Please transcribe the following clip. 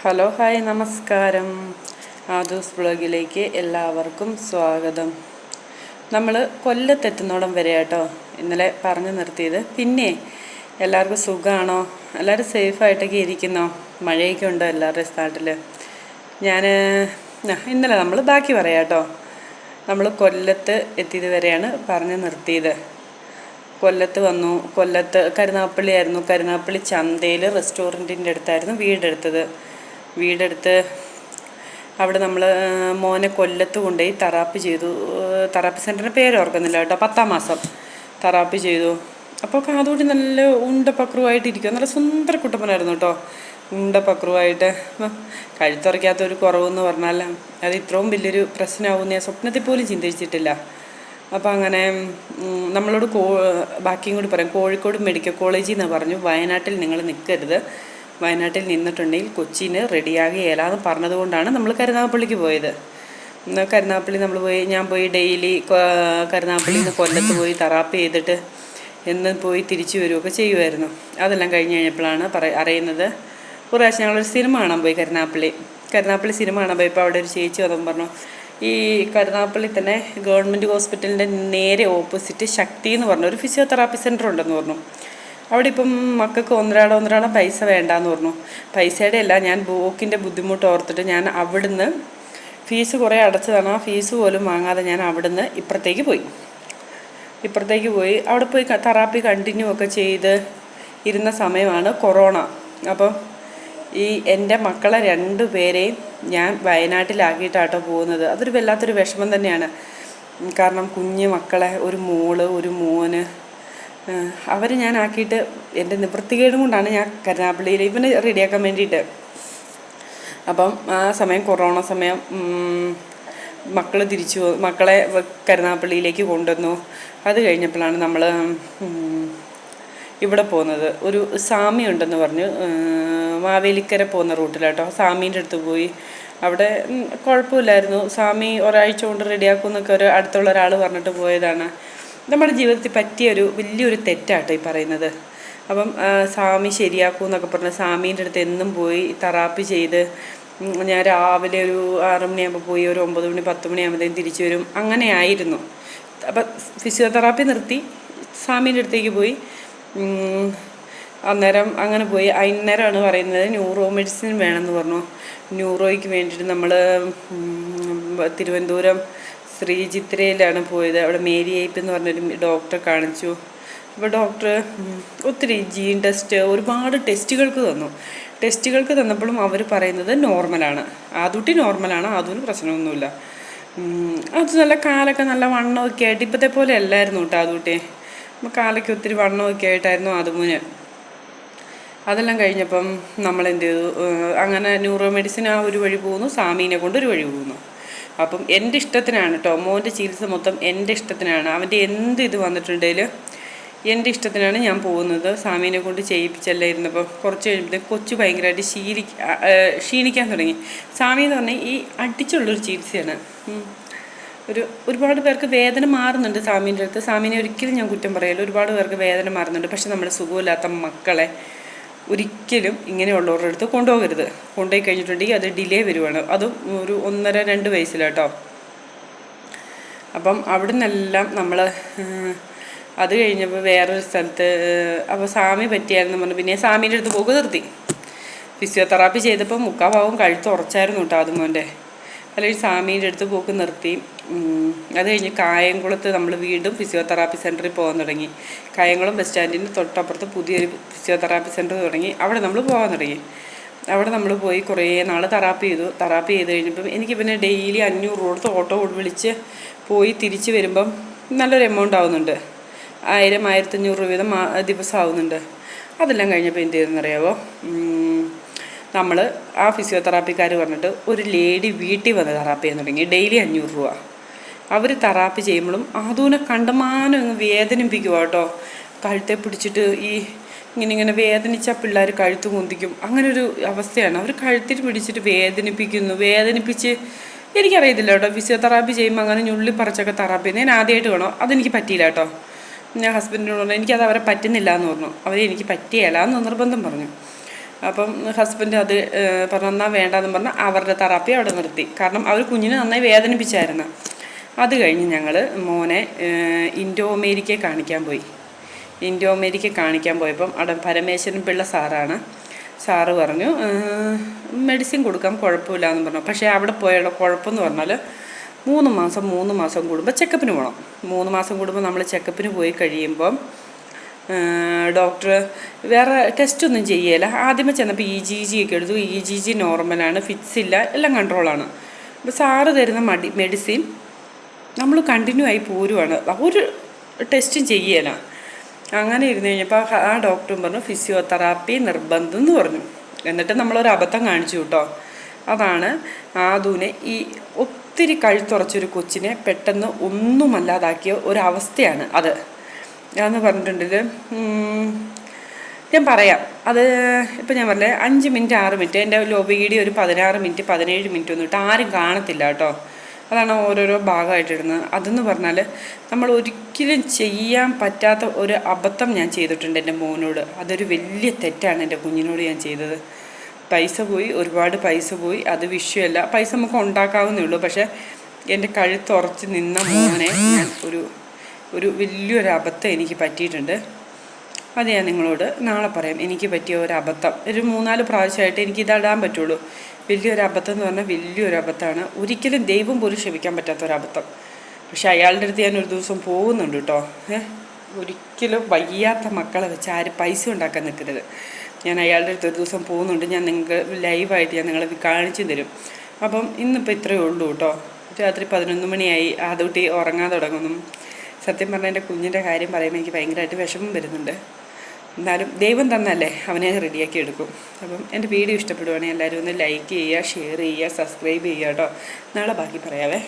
Hello hi നമസ്കാരം. ആദൂസ് ബ്ലോഗിലേക്ക് എല്ലാവർക്കും സ്വാഗതം. നമ്മൾ കൊല്ലത്തെത്തുന്നോടം വരെ കേട്ടോ ഇന്നലെ പറഞ്ഞു നിർത്തിയത്. പിന്നെ എല്ലാവർക്കും സുഖമാണോ എല്ലാവരും സേഫായിട്ടൊക്കെ ഇരിക്കുന്നോ? മഴയൊക്കെ ഉണ്ടോ എല്ലാവരുടെയും നാട്ടിൽ ഞാൻ ഇന്നലെ നമ്മൾ ബാക്കി പറയാം കേട്ടോ. നമ്മൾ കൊല്ലത്ത് എത്തിയത് വരെയാണ് പറഞ്ഞു നിർത്തിയത്. കൊല്ലത്ത് വന്നു. കൊല്ലത്ത് കരുനാപ്പള്ളി ആയിരുന്നു കരുനാപ്പള്ളി ചന്തയിൽ റെസ്റ്റോറന്റിന്റെ അടുത്തായിരുന്നു വീടെടുത്തത്. വീടെടുത്ത് അവിടെ നമ്മൾ മോനെ കൊല്ലത്ത് കൊണ്ടുപോയി തെറാപ്പി ചെയ്തു. തെറാപ്പി സെന്ററിന്റെ പേര് ഓർക്കുന്നില്ല കേട്ടോ. പത്താം മാസം തെറാപ്പി ചെയ്തു. അപ്പോൾ കാതുകൂടി നല്ല ഉണ്ട പക്രുവായിട്ടിരിക്കും നല്ല സുന്ദര കുട്ടപ്പനായിരുന്നു കേട്ടോ. ഉണ്ടപ്പക്രുവായിട്ട്. കഴുത്തുറയ്ക്കാത്ത ഒരു കുറവെന്ന് പറഞ്ഞാൽ അത് ഇത്രയും വലിയൊരു പ്രശ്നമാവും ഞാൻ സ്വപ്നത്തിൽ പോലും ചിന്തിച്ചിട്ടില്ല. അപ്പോൾ അങ്ങനെ നമ്മളോട് കോ ബാക്കിയും കൂടി പറയാം. കോഴിക്കോട് മെഡിക്കൽ കോളേജിൽ നിന്ന് പറഞ്ഞു വയനാട്ടിൽ നിങ്ങൾ നിൽക്കരുത്. വയനാട്ടിൽ നിന്നിട്ടുണ്ടെങ്കിൽ കൊച്ചിന് റെഡിയാകുകയില്ല എന്ന് പറഞ്ഞതുകൊണ്ടാണ് നമ്മൾ കരുനാഗപ്പള്ളിക്ക് പോയത്. കരുനാഗപ്പള്ളി നമ്മൾ പോയി ഞാൻ പോയി ഡെയിലി കരുനാഗപ്പള്ളിയിൽ നിന്ന് കൊല്ലത്ത് പോയി തെറാപ്പി ചെയ്തിട്ട് എന്ന് പോയി തിരിച്ചു വരികയൊക്കെ ചെയ്യുമായിരുന്നു അതെല്ലാം കഴിഞ്ഞ് കഴിഞ്ഞപ്പോഴാണ് പറ അറിയുന്നത്. ഒരു പ്രാവശ്യം ഞങ്ങളൊരു സിനിമ കാണാൻ പോയി കരുനാഗപ്പള്ളി. കരുനാഗപ്പള്ളി സിനിമ കാണാൻ പോയപ്പോൾ അവിടെ ഒരു ചേച്ചി വന്നു പറഞ്ഞു ഈ കരുനാഗപ്പള്ളി തന്നെ ഗവൺമെന്റ് ഹോസ്പിറ്റലിന്റെ നേരെ ഓപ്പോസിറ്റ് ശക്തി എന്ന് പറഞ്ഞു ഒരു ഫിസിയോതെറാപ്പി സെന്റർ ഉണ്ടെന്ന് പറഞ്ഞു. അവിടെ ഇപ്പം മക്കൾക്ക് ഒന്നരാടം ഒന്നരാടം പൈസ വേണ്ടാന്ന് പറഞ്ഞു. പൈസയുടെ അല്ല ഞാൻ ബോക്കിന്റെ ബുദ്ധിമുട്ട് ഓർത്തിട്ട് ഞാൻ അവിടുന്ന് ഫീസ് കുറേ അടച്ചതാണ് ആ ഫീസ് പോലും വാങ്ങാതെ ഞാൻ അവിടുന്ന് ഇപ്പുറത്തേക്ക് പോയി. ഇപ്പുറത്തേക്ക് പോയി. അവിടെ പോയി തെറാപ്പി കണ്ടിന്യൂ ഒക്കെ ചെയ്ത് ഇരുന്ന സമയമാണ് കൊറോണ. അപ്പം ഈ എന്റെ മക്കളെ രണ്ടു പേരെയും ഞാൻ വയനാട്ടിലാക്കിയിട്ടാട്ടോ പോകുന്നത്. അതൊരു വല്ലാത്തൊരു വിഷമം തന്നെയാണ്. കാരണം കുഞ്ഞു മക്കളെ ഒരു മോൾ ഒരു മോന് അവർ ഞാൻ ആക്കിയിട്ട് എന്റെ നിവൃത്തികേടും കൊണ്ടാണ് ഞാൻ കരുനാപ്പള്ളിയിൽ ഇവന് റെഡിയാക്കാൻ വേണ്ടിയിട്ട്. അപ്പം ആ സമയം കൊറോണ സമയം മക്കൾ തിരിച്ചു മക്കളെ കരുനാപ്പള്ളിയിലേക്ക് കൊണ്ടുവന്നു. അത് കഴിഞ്ഞപ്പോഴാണ് നമ്മൾ ഇവിടെ പോകുന്നത്. ഒരു സാമി ഉണ്ടെന്ന് പറഞ്ഞു. മാവേലിക്കര പോകുന്ന റൂട്ടിലാട്ടോ. സാമീന്റെ അടുത്ത് പോയി. അവിടെ കുഴപ്പമില്ലായിരുന്നു. സ്വാമി ഒരാഴ്ച കൊണ്ട് റെഡിയാക്കും എന്നൊക്കെ ഒരു അടുത്തുള്ള ഒരാൾ പറഞ്ഞിട്ട് പോയതാണ്. നമ്മുടെ ജീവിതത്തിൽ പറ്റിയ ഒരു വലിയൊരു തെറ്റാട്ടോ ഈ പറയുന്നത്. അപ്പം സ്വാമി ശരിയാക്കൂ എന്നൊക്കെ പറഞ്ഞ് സ്വാമീന്റെ അടുത്ത് എന്നും പോയി തെറാപ്പി ചെയ്ത് ഞാൻ രാവിലെ ഒരു ആറ് മണിയാകുമ്പോൾ പോയി ഒരു ഒമ്പത് മണി പത്ത് മണിയാകുമ്പോഴത്തേക്കും തിരിച്ചു വരും. അങ്ങനെ ആയിരുന്നു. അപ്പം ഫിസിയോതെറാപ്പി നിർത്തി. സ്വാമീന്റെ അടുത്തേക്ക് പോയി. അന്നേരം അങ്ങനെ പോയി. അന്നേരമാണ് പറയുന്നത് ന്യൂറോ മെഡിസിൻ വേണമെന്ന് പറഞ്ഞു. ന്യൂറോയ്ക്ക് വേണ്ടിയിട്ട് നമ്മൾ തിരുവനന്തപുരം ശ്രീചിത്രയിലാണ് പോയത്. അവിടെ മേരി ഐപ്പ് എന്ന് പറഞ്ഞൊരു ഡോക്ടറെ കാണിച്ചു. അപ്പോൾ ഡോക്ടർ ഒത്തിരി ജീൻ ടെസ്റ്റ് ഒരുപാട് ടെസ്റ്റുകൾക്ക് തന്നു. ടെസ്റ്റുകൾക്ക് തന്നപ്പോഴും അവർ പറയുന്നത് നോർമലാണ്. ആദൂട്ടി നോർമലാണ് ആദൂന് പ്രശ്നമൊന്നുമില്ല. അത് നല്ല കാലൊക്കെ നല്ല വണ്ണമൊക്കെ ആയിട്ട് ഇപ്പോഴത്തെ പോലെ അല്ലായിരുന്നു കേട്ടോ ആദൂട്ടി അപ്പോൾ കാലൊക്കെ ഒത്തിരി വണ്ണമൊക്കെ ആയിട്ടായിരുന്നു അതുമുന്. അതെല്ലാം കഴിഞ്ഞപ്പം നമ്മൾ എന്ത് ചെയ്തു അങ്ങനെ ന്യൂറോ മെഡിസിൻ ആ ഒരു വഴി പോകുന്നു സാമീനെ കൊണ്ട് ഒരു വഴി പോകുന്നു. അപ്പം എന്റെ ഇഷ്ടത്തിനാണ് കേട്ടോ മോന്റെ ചികിത്സ മൊത്തം എന്റെ ഇഷ്ടത്തിനാണ്. അവന്റെ എന്ത് ഇത് വന്നിട്ടുണ്ടെങ്കിലും എന്റെ ഇഷ്ടത്തിനാണ് ഞാൻ പോകുന്നത്. സാമീനെ കൊണ്ട് ചെയ്യിപ്പിച്ചല്ലേ ഇരുന്നപ്പോൾ കുറച്ച് കഴിയുമ്പോഴത്തേക്ക് കൊച്ചു ഭയങ്കരമായിട്ട് ശീലി ക്ഷീണിക്കാൻ തുടങ്ങി. സാമി എന്ന് പറഞ്ഞാൽ ഈ അടിച്ചുള്ളൊരു ചികിത്സയാണ്. ഒരു ഒരുപാട് പേർക്ക് വേദന മാറുന്നുണ്ട് സാമീന്റെ അടുത്ത്. സാമീനെ ഒരിക്കലും ഞാൻ കുറ്റം പറയല്ലോ. ഒരുപാട് പേർക്ക് വേദന മാറുന്നുണ്ട്. പക്ഷെ നമ്മുടെ സുഖമില്ലാത്ത മക്കളെ ഒരിക്കലും ഇങ്ങനെയുള്ളവരുടെ അടുത്ത് കൊണ്ടുപോകരുത്. കൊണ്ടുപോയി കഴിഞ്ഞിട്ടുണ്ടെങ്കിൽ അത് ഡിലേ വരുവാണ്. അതും ഒരു ഒന്നര രണ്ട് വയസ്സിലാട്ടോ. അപ്പം അവിടെ നിന്നെല്ലാം നമ്മൾ അത് കഴിഞ്ഞപ്പോൾ വേറൊരു സ്ഥലത്ത് അപ്പോൾ സാമി പറ്റിയായിരുന്നു പറഞ്ഞു പിന്നെ സാമീന്റെ അടുത്ത് പോകു നിർത്തി. ഫിസിയോതെറാപ്പി ചെയ്തപ്പോൾ മുക്കാഭാവം കഴുത്ത് ഉറച്ചായിരുന്നു കേട്ടോ അതുമോന്റെ അല്ലെങ്കിൽ സാമീന്റെ അടുത്ത് പോക്ക് നിർത്തി. അത് കഴിഞ്ഞ് കായംകുളത്ത് നമ്മൾ വീണ്ടും ഫിസിയോതെറാപ്പി സെന്ററിൽ പോകാൻ തുടങ്ങി. കായംകുളം ബസ് സ്റ്റാൻഡിന്റെ തൊട്ടപ്പുറത്ത് പുതിയൊരു ഫിസിയോതെറാപ്പി സെന്റർ തുടങ്ങി. അവിടെ നമ്മൾ പോകാൻ തുടങ്ങി. അവിടെ നമ്മൾ പോയി കുറേ നാൾ തെറാപ്പി ചെയ്തു. തെറാപ്പി ചെയ്ത് കഴിഞ്ഞപ്പം എനിക്ക് പിന്നെ ഡെയിലി അഞ്ഞൂറ് കൊടുത്ത് ഓട്ടോ വിളിച്ച് പോയി തിരിച്ച് വരുമ്പം നല്ലൊരു എമൗണ്ട് ആവുന്നുണ്ട്. ആയിരം ആയിരത്തഞ്ഞൂറ് രൂപ വീതം ദിവസം ആവുന്നുണ്ട് അതെല്ലാം കഴിഞ്ഞപ്പോൾ എന്ത് ചെയ്തെന്നറിയാവോ നമ്മൾ ആ ഫിസിയോതെറാപ്പിക്കാർ പറഞ്ഞിട്ട് ഒരു ലേഡി വീട്ടിൽ വന്ന് തെറാപ്പി ചെയ്യാൻ തുടങ്ങി. ഡെയിലി അഞ്ഞൂറ് രൂപ. അവർ തറാപ്പ് ചെയ്യുമ്പോഴും അതുപോലെ കണ്ടമാനം അങ്ങ് വേദനിപ്പിക്കുക കേട്ടോ. കഴുത്തെ പിടിച്ചിട്ട് ഈ ഇങ്ങനെ ഇങ്ങനെ വേദനിച്ച പിള്ളേർ കഴുത്ത് കുന്തിക്കും അങ്ങനെ ഒരു അവസ്ഥയാണ്. അവർ കഴുത്തിൽ പിടിച്ചിട്ട് വേദനിപ്പിക്കുന്നു. വേദനിപ്പിച്ച് എനിക്കറിയത്തില്ല കേട്ടോ. ഫിസിയോതെറാപ്പി ചെയ്യുമ്പോൾ അങ്ങനെ ഞുള്ളി പറിച്ചൊക്കെ തെറാപ്പി ഞാൻ ആദ്യമായിട്ട് വേണോ അതെനിക്ക് പറ്റിയില്ല കേട്ടോ. ഞാൻ ഹസ്ബൻഡിനോട് പറഞ്ഞു എനിക്കത് അവരെ പറ്റുന്നില്ല എന്ന് പറഞ്ഞു. അവരെ എനിക്ക് പറ്റിയല്ല എന്ന് നിർബന്ധം പറഞ്ഞു. അപ്പം ഹസ്ബൻഡ് അത് പറഞ്ഞു എന്നാൽ വേണ്ടെന്ന് പറഞ്ഞ് അവരുടെ തെറാപ്പി അവിടെ നിർത്തി. കാരണം അവർ കുഞ്ഞിനെ നന്നായി വേദനിപ്പിച്ചായിരുന്നു. അത് കഴിഞ്ഞ് ഞങ്ങൾ മോനെ ഇൻഡോ അമേരിക്കയെ കാണിക്കാൻ പോയി. ഇൻഡോ അമേരിക്കയെ കാണിക്കാൻ പോയപ്പം അവിടെ പരമേശ്വരൻ പിള്ള സാറാണ്. സാറ് പറഞ്ഞു മെഡിസിൻ കൊടുക്കാം കുഴപ്പമില്ല എന്ന് പറഞ്ഞു. പക്ഷേ അവിടെ പോയുള്ള കുഴപ്പമെന്ന് പറഞ്ഞാൽ മൂന്ന് മാസം മൂന്ന് മാസം കൂടുമ്പോൾ ചെക്കപ്പിന് പോകണം മൂന്ന് മാസം കൂടുമ്പോൾ നമ്മൾ ചെക്കപ്പിന് പോയി കഴിയുമ്പം ഡോക്ടർ വേറെ ടെസ്റ്റൊന്നും ചെയ്യല. ആദ്യമേ ചെന്നപ്പോൾ ഇ ജി ജി ഒക്കെ എടുത്തു. ഇ ജി ജി നോർമലാണ് ഫിറ്റ്സ് ഇല്ല എല്ലാം കൺട്രോളാണ്. അപ്പോൾ സാറ് തരുന്ന മടി മെഡിസിൻ നമ്മൾ കണ്ടിന്യൂ ആയി പോരുവാണ്. ഒരു ടെസ്റ്റും ചെയ്യല. അങ്ങനെ ഇരുന്ന് കഴിഞ്ഞപ്പോൾ ആ ഡോക്ടറും പറഞ്ഞു ഫിസിയോതെറാപ്പി നിർബന്ധം എന്ന് പറഞ്ഞു. എന്നിട്ട് നമ്മളൊരു അബദ്ധം കാണിച്ചു കേട്ടോ അതാണ് ആദുവിനെ ഈ ഒത്തിരി കഴുത്തുറച്ചൊരു കൊച്ചിനെ പെട്ടെന്ന് ഒന്നുമല്ലാതാക്കിയ ഒരവസ്ഥയാണ് അത്. എന്ന് പറഞ്ഞിട്ടുണ്ടെങ്കിൽ ഞാൻ പറയാം. അത് ഇപ്പം ഞാൻ പറഞ്ഞത് അഞ്ച് മിനിറ്റ് ആറ് മിനിറ്റ് എന്റെ ലോബിയുടെ ഒരു പതിനാറ് മിനിറ്റ് പതിനേഴ് മിനിറ്റ് ഒന്നും ഇട്ട് ആരും കാണത്തില്ല കേട്ടോ അതാണ് ഓരോരോ ഭാഗമായിട്ടിടുന്നത്. അതെന്ന് പറഞ്ഞാൽ നമ്മൾ ഒരിക്കലും ചെയ്യാൻ പറ്റാത്ത ഒരു അബദ്ധം ഞാൻ ചെയ്തിട്ടുണ്ട് എന്റെ മോനോട്. അതൊരു വലിയ തെറ്റാണ് എന്റെ കുഞ്ഞിനോട് ഞാൻ ചെയ്തത്. പൈസ പോയി ഒരുപാട് പൈസ പോയി അത് വിഷയമല്ല. പൈസ നമുക്ക് ഉണ്ടാക്കാവുന്നേ ഉള്ളൂ. പക്ഷേ എന്റെ കഴുത്തുറച്ച് നിന്ന മോനെ ഞാൻ ഒരു ഒരു വലിയൊരു അബദ്ധം എനിക്ക് പറ്റിയിട്ടുണ്ട്. അത് ഞാൻ നിങ്ങളോട് നാളെ പറയാം. എനിക്ക് പറ്റിയ ഒരു അബദ്ധം. ഒരു മൂന്നാൽ പ്രാവശ്യമായിട്ട് എനിക്ക് ഇതിടാൻ പറ്റുള്ളൂ. വലിയൊരു അബദ്ധം എന്ന് പറഞ്ഞാൽ വലിയൊരു അബദ്ധമാണ്. ഒരിക്കലും ദൈവം പോലും ക്ഷമിക്കാൻ പറ്റാത്ത ഒരു അബദ്ധം. പക്ഷെ അയാളുടെ അടുത്ത് ഞാൻ ഒരു ദിവസം പോകുന്നുണ്ട് കേട്ടോ. ഏഹ് ഒരിക്കലും വയ്യാത്ത മക്കളെ വെച്ച് ആര് പൈസ ഉണ്ടാക്കാൻ നിൽക്കരുത്. ഞാൻ അയാളുടെ അടുത്ത് ഒരു ദിവസം പോകുന്നുണ്ട്. ഞാൻ നിങ്ങൾക്ക് ലൈവായിട്ട് ഞാൻ നിങ്ങളെ കാണിച്ചു തരും. അപ്പം ഇന്നിപ്പോൾ ഇത്രയേ ഉള്ളൂ കേട്ടോ. രാത്രി പതിനൊന്ന് മണിയായി. ആദ്യകുട്ടി ഉറങ്ങാൻ തുടങ്ങുന്നു. സത്യം പറഞ്ഞാൽ എന്റെ കുഞ്ഞിന്റെ കാര്യം പറയുമ്പോൾ എനിക്ക് ഭയങ്കരമായിട്ട് വിഷമം വരുന്നുണ്ട്. എന്നാലും ദൈവം തന്നല്ലേ അവനെ റെഡിയാക്കി എടുക്കും. അപ്പം എന്റെ വീഡിയോ ഇഷ്ടപ്പെടുവാണെങ്കിൽ എല്ലാവരും ഒന്ന് ലൈക്ക് ചെയ്യുക ഷെയർ ചെയ്യുക സബ്സ്ക്രൈബ് ചെയ്യുക കേട്ടോ. നാളെ ബാക്കി പറയാവേ.